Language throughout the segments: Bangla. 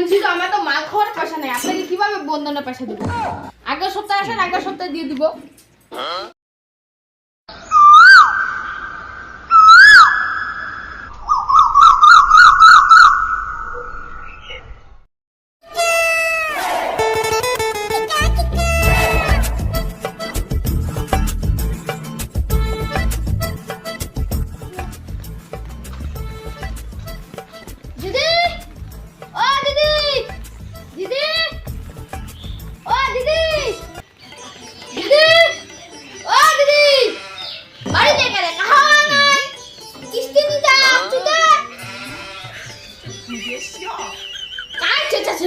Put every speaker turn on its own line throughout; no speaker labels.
বলছি তো, আমার তো মাল খাওয়ার পয়সা নেই। আপনাকে কীভাবে বন্ধনের পয়সা দেবো? আগের সপ্তাহে আসেন, আগের সপ্তাহে দিয়ে দিব।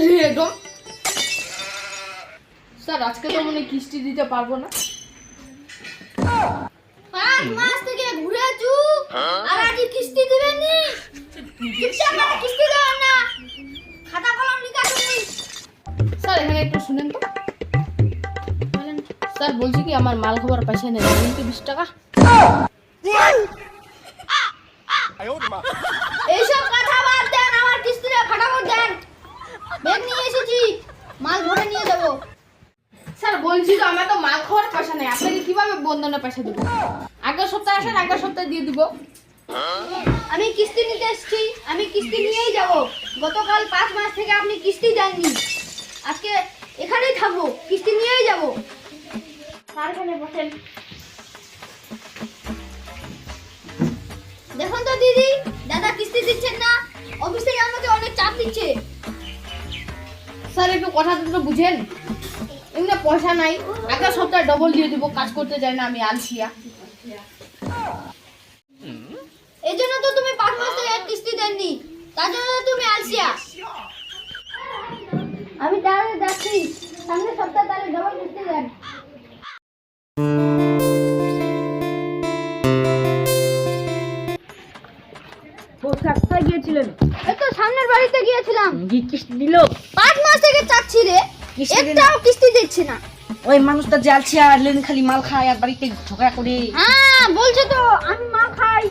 রে একদম? স্যার আজকে তো মনে হয় কিস্তি দিতে পারব না। পাঁচ মাস থেকে ঘুরে আছু? আর আজ কিস্তি দিবেন নি কিস্তি দেওয়ার না। খাতা কলম নিকাশ স্যার এখানে একটু শুনেন তো। স্যার বলছি কি আমার মাল খাবার পয়সা নেই। বিশ টাকা। এইসব কথা বাদ দেন আমার কিস্তিটা ফাটাফট দেন ব্যাগ নিয়ে এসেছি। মাল ভরে নিয়ে যাব। স্যার বলছি তো আমার তো মাল খাওয়ার পয়সা নেই। আপনাকে কীভাবে বন্ধনের পয়সা দেবো? আগের সপ্তাহে আসেন আগের সপ্তাহে দিয়ে দিব। আমি কিস্তি নিতে এসেছি। আমি কিস্তি নিয়েই যাব। গতকাল পাঁচ মাস থেকে আপনি কিস্তি দেননি। আজকে এখানেই থাকব। কিস্তি নিয়েই যাব। স্যার এখানে বসেন। দেখুন তো দিদি। দাদা কিস্তি দিচ্ছেন না। অফিস থেকে আমাকে অনেক চাপ দিচ্ছে। স্যার একটু কথা দুটো বুঝেন। এমনি পয়সা নাই। একটা সপ্তাহে ডবল দিয়ে দিব কাজ করতে যাই না আমি আলসিয়া। এই জন্য তো তুমি পাঁচ মাস থেকে
কোথায় গিয়েছিলেন?
এই তো সামনের বাড়িতে গিয়েছিলাম।
কি কিস্তি দিল?
পাঁচ মাস থেকে চাচ্ছি রে।
কিস্তি দিল?
একটাও কিস্তি দিচ্ছে না।
ওই মানুষটা জালছে আর লেন খালি মাল খায় আর বাড়িতে ঝগড়া করে।
হ্যাঁ বলছে তো আমি মাল খাই।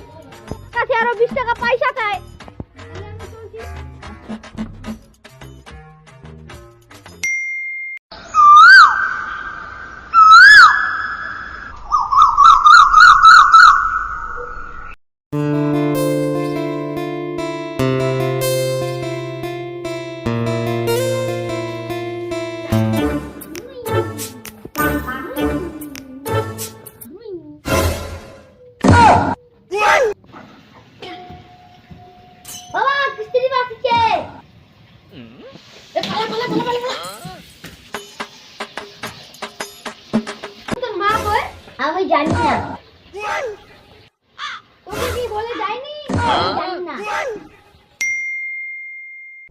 কাছে আরও বিশ টাকা পয়সা চাই। তোর মা কই
আমি জানি না
তোকে কি বলে যায়নি আমি জানি না